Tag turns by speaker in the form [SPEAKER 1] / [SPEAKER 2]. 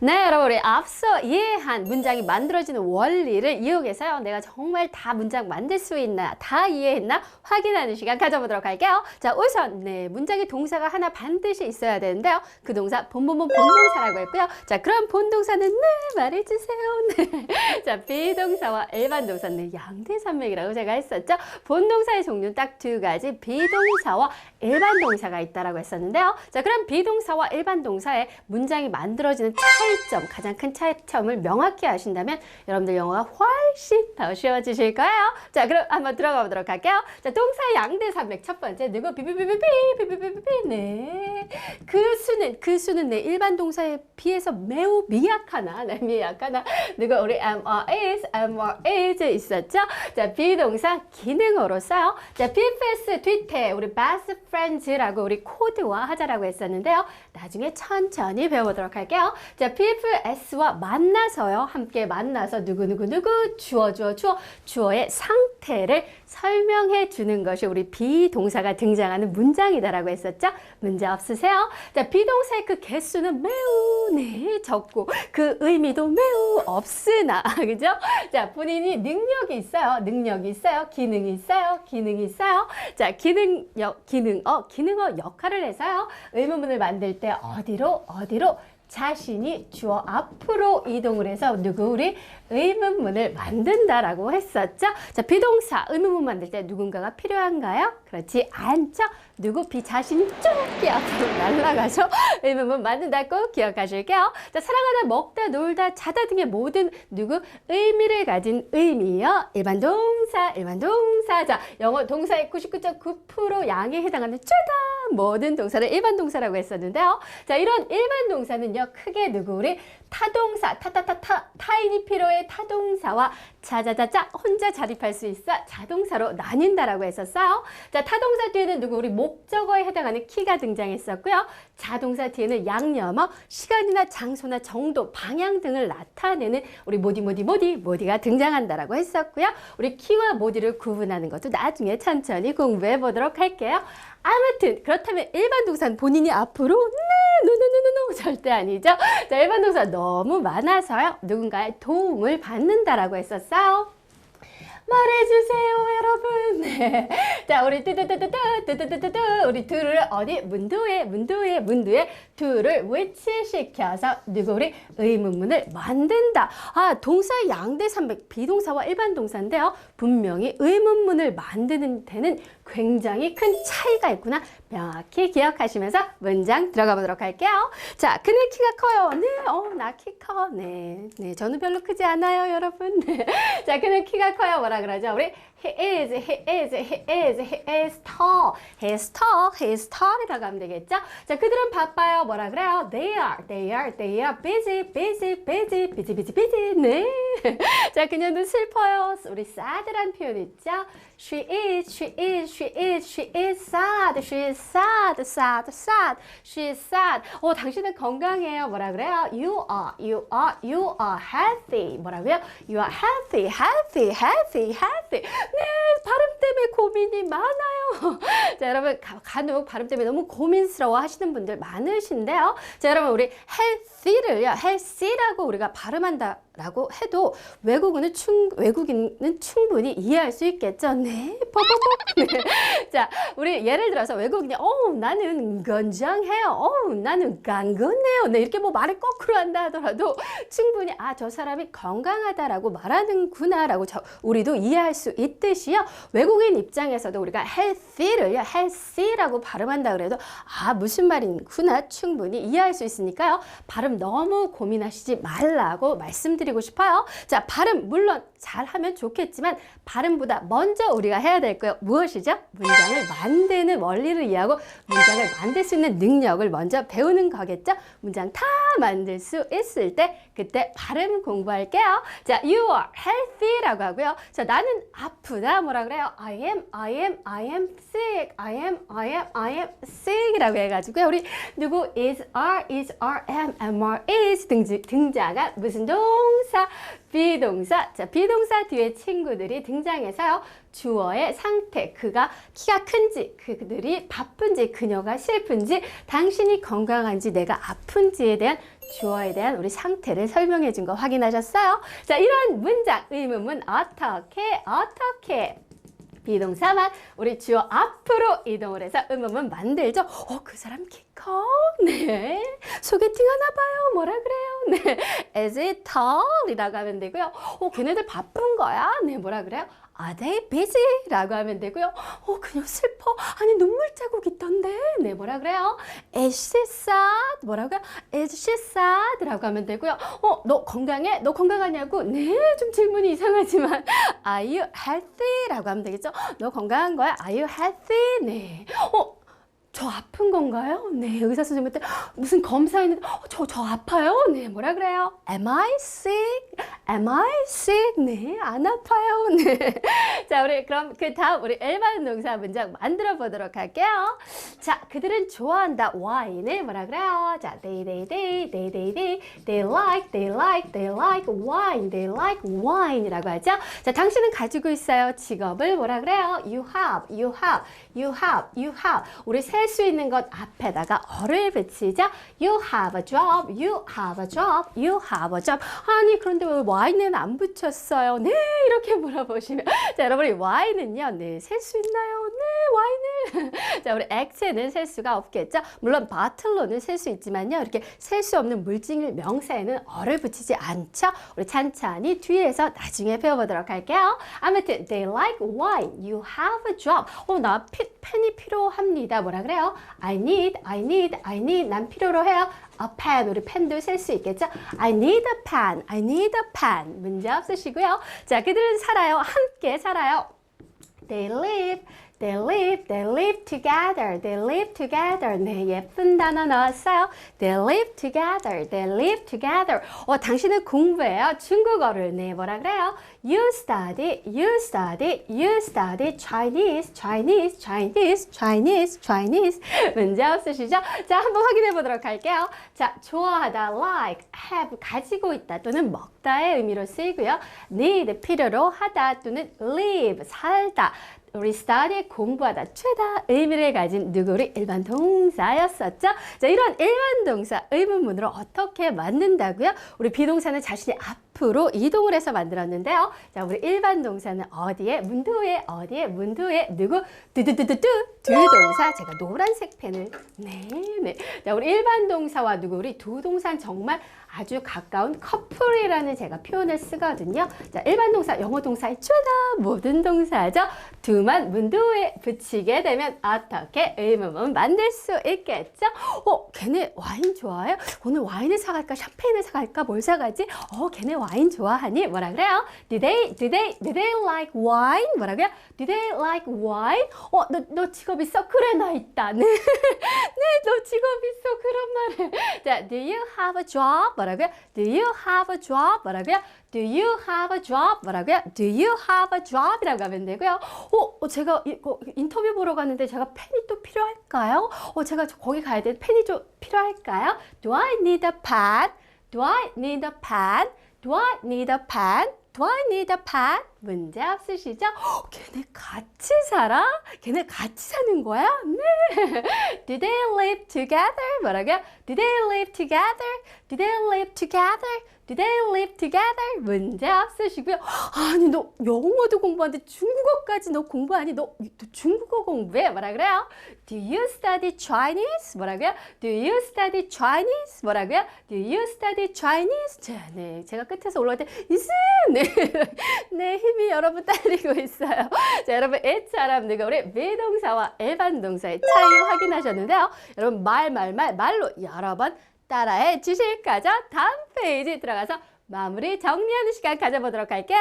[SPEAKER 1] 네, 여러분 우리 앞서 이해한 문장이 만들어지는 원리를 이용해서요. 내가 정말 다 문장 만들 수 있나, 다 이해했나 확인하는 시간 가져보도록 할게요. 자, 우선 네, 문장의 동사가 하나 반드시 있어야 되는데요. 그 동사 본본본 본동사라고 했고요. 자, 그럼 본동사는 네, 말해주세요. 네. 자, 비동사와 일반 동사 네, 양대산맥이라고 제가 했었죠. 본동사의 종류는 딱두 가지, 비동사와 일반 동사가 있다라고 했었는데요. 자, 그럼 비동사와 일반 동사의 문장이 만들어지는 차이점, 가장 큰 차이점을 명확히 아신다면 여러분들 영어가 훨씬 더 쉬워지실 거예요. 자, 그럼 한번 들어가 보도록 할게요. 자, 동사 양대 산맥 첫 번째 누구 비비비비비 비비비비비 네. 그 수는 그 수는 네 일반 동사에 비해서 매우 미약하나 네, 미약하나 누구 우리 am or is am or is 있었죠? 자, 비동사 기능으로 써요. 자, BFS 뒤태 우리 best friends라고 우리 코드화 하자라고 했었는데요. 나중에 천천히 배워보도록 할게요. 자, BFS와 만나서요. 함께 만나서 누구누구누구 주어 주어 주어 주어의 상태를 설명해 주는 것이 우리 비동사가 등장하는 문장이다라고 했었죠. 문제 없으세요? 자, 비동사의 그 개수는 매우 네 적고 그 의미도 매우 없으나 그죠? 자, 본인이 능력이 있어요. 능력이 있어요. 기능이 있어요. 기능이 있어요. 자, 기능 역 기능 어 기능어 역할을 해서요. 의문문을 만들 때 어디로 어디로 자신이 주어 앞으로 이동을 해서 누구 우리 의문문을 만든다라고 했었죠. 자, 비동사 의문문 만들 때 누군가가 필요한가요? 그렇지 않죠. 누구 비 자신이 쭉 앞으로 날아가서 의문문 만든다 꼭 기억하실게요. 자, 사랑하다, 먹다, 놀다, 자다 등의 모든 누구 의미를 가진 의미요. 일반 동사, 일반 동사. 자, 영어 동사의 99.9% 양에 해당하는 최다 모든 동사를 일반 동사라고 했었는데요. 자, 이런 일반 동사는요, 크게 누구 우리 타동사, 타타타타, 타인이 필요해 타동사와 자자자자 혼자 자립할 수 있어 자동사로 나뉜다라고 했었어요. 자, 타동사 뒤에는 누구 우리 목적어에 해당하는 키가 등장했었고요. 자동사 뒤에는 양념어, 시간이나 장소나 정도, 방향 등을 나타내는 우리 모디 모디 모디 모디가 등장한다라고 했었고요. 우리 키와 모디를 구분하는 것도 나중에 천천히 공부해 보도록 할게요. 아무튼 그렇다면 일반 동사는 본인이 앞으로 네, 노노노노노 절대 아니죠. 자, 일반 동사 너무 많아서요. 누군가의 도움을 받는다라고 했었어요. 말해주세요, 여러분. 네. 자, 우리 뜨뜨뜨뜨뜨, 우리 둘을 어디, 문도에, 문도에, 문도에 둘을 위치시켜서 누구 우리 의문문을 만든다. 아, 동사 양대 산맥, 비동사와 일반 동사인데요. 분명히 의문문을 만드는 데는 굉장히 큰 차이가 있구나. 명확히 기억하시면서 문장 들어가 보도록 할게요. 자, 그는 키가 커요. 네, 어, 나 키 커. 네, 네, 저는 별로 크지 않아요, 여러분. 네. 자, 그는 키가 커요. 뭐라 그러죠? 우리 he is, he is, he is, he is tall. he is tall, he is tall이라고 하면 되겠죠? 자, 그들은 바빠요. 뭐라 그래요? They are, they are, they are busy, busy, busy, busy, busy, busy. 네. 자, 그녀는 슬퍼요. 우리 sad란 표현 있죠? She is, she is, she is, she is sad, she is sad, sad, sad, she is sad. 어, 당신은 건강해요. 뭐라 그래요? You are, you are, you are healthy. 뭐라고요? You are healthy, healthy, healthy, healthy. 네, 발음 때문에 고민이 많아요. 자, 여러분 가- 간혹 발음 때문에 너무 고민스러워 하시는 분들 많으신데요. 자, 여러분 우리 healthy를요, healthy라고 우리가 발음한다 라고 해도 외국인은 충 외국인은 충분히 이해할 수 있겠죠. 네, 뽀뽀뽀. 네. 자, 우리 예를 들어서 외국인이 어 나는 건장해요. 어 나는 강건해요. 네, 이렇게 뭐 말을 거꾸로 한다 하더라도 충분히 아 저 사람이 건강하다라고 말하는구나 라고 저, 우리도 이해할 수 있듯이요. 외국인 입장에서도 우리가 healthy를요, healthy라고 발음한다 그래도 아 무슨 말인구나 충분히 이해할 수 있으니까요. 발음 너무 고민하시지 말라고 말씀드리고 싶어요. 자, 발음 물론 잘하면 좋겠지만 발음보다 먼저 우리가 해야 될 거예요. 무엇이죠? 문장을 만드는 원리를 이해하고 문장을 만들 수 있는 능력을 먼저 배우는 거겠죠? 문장 다 만들 수 있을 때 그때 발음 공부할게요. 자, you are healthy라고 하고요. 자, 나는 아프다 뭐라 그래요? I am, I am, I am sick. I am, I am, I am sick이라고 해가지고요. 우리 누구 is, are, is, are, am, am, are, is 등지, 등자가 무슨 동사 비동사, 비동사. 자, 비동사 뒤에 친구들이 등장해서요. 주어의 상태, 그가 키가 큰지, 그들이 바쁜지, 그녀가 슬픈지, 당신이 건강한지, 내가 아픈지에 대한 주어에 대한 우리 상태를 설명해 준 거 확인하셨어요? 자, 이런 문장, 의문문 어떻게, 어떻게. 비동사만 우리 주어 앞으로 이동을 해서 의문문 만들죠. 어, 그 사람 키 커? 네. 소개팅 하나 봐요. 뭐라 그래요? 네. Is it tall? 이라고 하면 되고요. 어, 걔네들 바쁜 거야? 네. 뭐라 그래요? Are they busy? 라고 하면 되고요. 어, 그냥 슬퍼. 아니, 눈물 자국 있던데. 네, 뭐라 그래요? Is she sad? 뭐라고요? Is she sad? 라고 하면 되고요. 어, 너 건강해? 너 건강하냐고? 네, 좀 질문이 이상하지만. Are you healthy? 라고 하면 되겠죠? 너 건강한 거야? Are you healthy? 네. 어, 저 아픈 건가요? 네, 의사 선생님한테 무슨 검사했는데 어, 저, 저 아파요? 네, 뭐라 그래요? Am I sick? Am I sick? 네, 안 아파요. 네. 자, 우리 그럼 그 다음 우리 일반 동사 문장 만들어 보도록 할게요. 자, 그들은 좋아한다. 와인을 뭐라 그래요? 자, they, they, they, they, they, they, they like, they like, they like wine, they like wine이라고 하죠. 자, 당신은 가지고 있어요. 직업을 뭐라 그래요? You have, you have, you have, you have. 우리 셀 수 있는 것 앞에다가 어를 붙이죠. You have a job, you have a job, you have a job. 아니, 그런데 왜 와인은 안 붙였어요? 네, 이렇게 물어보시면. 자, 여러분, 이 와인은요, 네, 셀 수 있나요? 네, 와인을. 자, 우리 액체는 셀 수가 없겠죠? 물론 바틀로는 셀 수 있지만요, 이렇게 셀 수 없는 물질 명사에는 어를 붙이지 않죠? 우리 찬찬히 뒤에서 나중에 배워보도록 할게요. 아무튼, they like wine, you have a job. 어, 나 피, 펜이 필요합니다. 뭐라 그래요? I need, I need, I need. 난 필요로 해요. a pen. 우리 펜도 셀수 있겠죠? I need a pen. I need a pen. 문제 없으시고요. 자, 그들은 살아요. 함께 살아요. They live. They live, they live together, they live together. 네, 예쁜 단어 넣었어요. They live together, they live together. 어, 당신은 공부해요. 중국어를. 네, 뭐라 그래요? You study, you study, you study Chinese, Chinese, Chinese, Chinese, Chinese. 문제 없으시죠? 자, 한번 확인해 보도록 할게요. 자, 좋아하다, like, have, 가지고 있다 또는 먹다의 의미로 쓰이고요. need, 필요로 하다 또는 live, 살다. 우리 study 공부하다 최다 의미를 가진 누구를 일반 동사였었죠. 자 이런 일반 동사 의문문으로 어떻게 만든다고요? 우리 비동사는 자신이 앞으 로 이동을 해서 만들었는데요. 자 우리 일반 동사는 어디에 문도에 어디에 문도에 누구 두두두두두 두 동사 제가 노란색 펜을 네네 자 우리 일반 동사와 누구 우리 두 동사는 정말 아주 가까운 커플이라는 제가 표현을 쓰거든요. 자, 일반 동사, 영어 동사의 최다 모든 동사죠. 두만 문도에 붙이게 되면 어떻게 의문문 만들 수 있겠죠? 어, 걔네 와인 좋아해요? 오늘 와인을 사갈까? 샴페인을 사갈까? 뭘 사가지? 어, 걔네 와인 좋아하니? 뭐라 그래요? Do they, do they, do they like wine? 뭐라고요? Do they like wine? 어, 너, 너 직업 있어? 그래, 나 있다. 네, 네, 너 직업 있어. 그런 말을. 자, do you have a job? 뭐라고요? Do you have a job? 뭐라고요? Do you have a job? 뭐라고요? Do you have a job? 이라고 하면 되고요. 어, 어, 제가 이, 어, 인터뷰 보러 갔는데 제가 펜이 또 필요할까요? 어, 제가 저- 거기 가야 돼. 펜이 좀 필요할까요? Do I need a pen? Do I need a pen? Do I need a pen? Do I need a pen? 문제 없으시죠? 어, 걔네 같이 살아? 걔네 같이 사는 거야? 네. Do they live together? 뭐라고요? Do they live together? Do they live together? Do they live together? 문제 없으시고요. 아니 너 영어도 공부하는데 중국어까지 너 공부하니? 너, 너 중국어 공부해? 뭐라 그래요? Do you study Chinese? 뭐라고요? Do you study Chinese? 뭐라고요? Do you study Chinese? 자, 네, 제가 끝에서 올라갈 때 이승! 네, 네, 힘이 여러분 딸리고 있어요. 자, 여러분 이처럼 내가 우리 비동사와 일반 동사의 차이 확인하셨는데요. 여러분 말, 말, 말, 말로 여러 번 따라해 주실 거죠? 다음 페이지 들어가서 마무리 정리하는 시간 가져보도록 할게요.